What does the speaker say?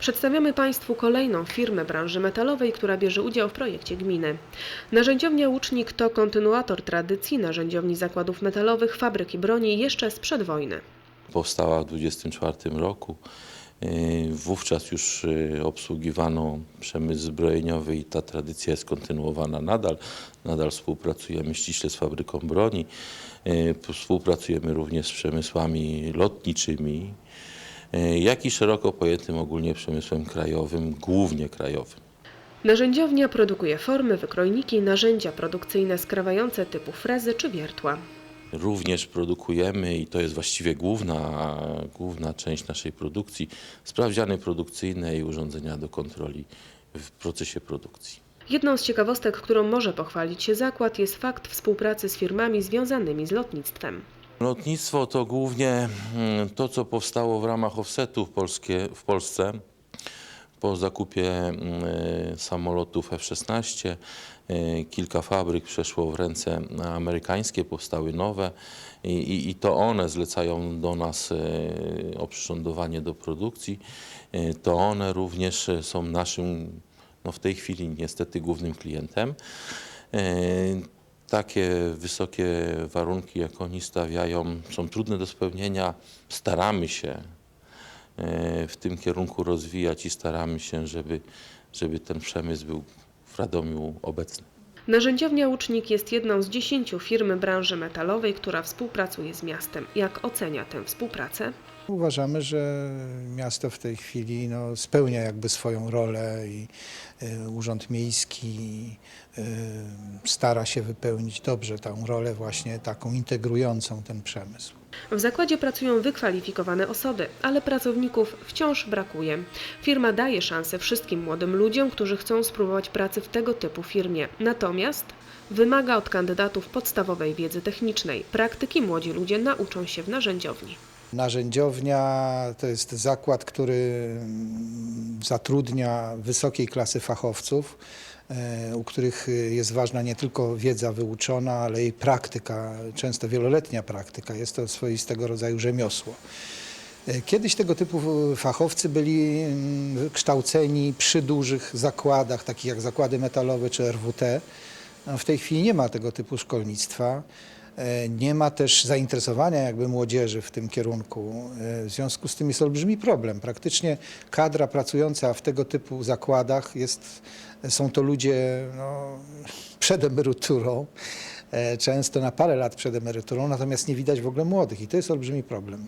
Przedstawiamy Państwu kolejną firmę branży metalowej, która bierze udział w projekcie gminy. Narzędziownia Łucznik to kontynuator tradycji narzędziowni zakładów metalowych fabryki broni jeszcze sprzed wojny. Powstała w 1924 roku. Yy, Wówczas już yy, obsługiwano przemysł zbrojeniowy i ta tradycja jest kontynuowana nadal. Nadal współpracujemy ściśle z fabryką broni. Yy, Współpracujemy również z przemysłami lotniczymi, jak i szeroko pojętym ogólnie przemysłem krajowym, głównie krajowym. Narzędziownia produkuje formy, wykrojniki, narzędzia produkcyjne skrawające typu frezy czy wiertła. Również produkujemy, i to jest właściwie główna, główna część naszej produkcji, sprawdziany produkcyjne i urządzenia do kontroli w procesie produkcji. Jedną z ciekawostek, którą może pochwalić się zakład, jest fakt współpracy z firmami związanymi z lotnictwem. Lotnictwo to głównie mm, to, co powstało w ramach offsetów polskie, w Polsce po zakupie mm, samolotów F-16. y, Kilka fabryk przeszło w ręce amerykańskie, powstały nowe i, i, i to one zlecają do nas y, oprzyrządowanie do produkcji. Y, To one również y, są naszym, no w tej chwili niestety głównym klientem. Takie wysokie warunki, jak oni stawiają, są trudne do spełnienia. Staramy się e, w tym kierunku rozwijać i staramy się, żeby, żeby ten przemysł był w Radomiu obecny. Narzędziownia Łucznik jest jedną z dziesięciu firm branży metalowej, która współpracuje z miastem. Jak ocenia tę współpracę? Uważamy, że miasto w tej chwili no, spełnia jakby swoją rolę i y, Urząd Miejski y, stara się wypełnić dobrze tę rolę właśnie taką integrującą ten przemysł. W zakładzie pracują wykwalifikowane osoby, ale pracowników wciąż brakuje. Firma daje szansę wszystkim młodym ludziom, którzy chcą spróbować pracy w tego typu firmie. Natomiast wymaga od kandydatów podstawowej wiedzy technicznej. Praktyki młodzi ludzie nauczą się w narzędziowni. Narzędziownia to jest zakład, który zatrudnia wysokiej klasy fachowców, u których jest ważna nie tylko wiedza wyuczona, ale i praktyka, często wieloletnia praktyka. Jest to swoistego rodzaju rzemiosło. E, Kiedyś tego typu fachowcy byli mm, kształceni przy dużych zakładach, takich jak zakłady metalowe czy RWT. No, W tej chwili nie ma tego typu szkolnictwa. E, Nie ma też zainteresowania jakby młodzieży w tym kierunku. E, W związku z tym jest olbrzymi problem. Praktycznie kadra pracująca w tego typu zakładach jest, są to ludzie no, przed emeryturą, e, często na parę lat przed emeryturą, natomiast nie widać w ogóle młodych i to jest olbrzymi problem.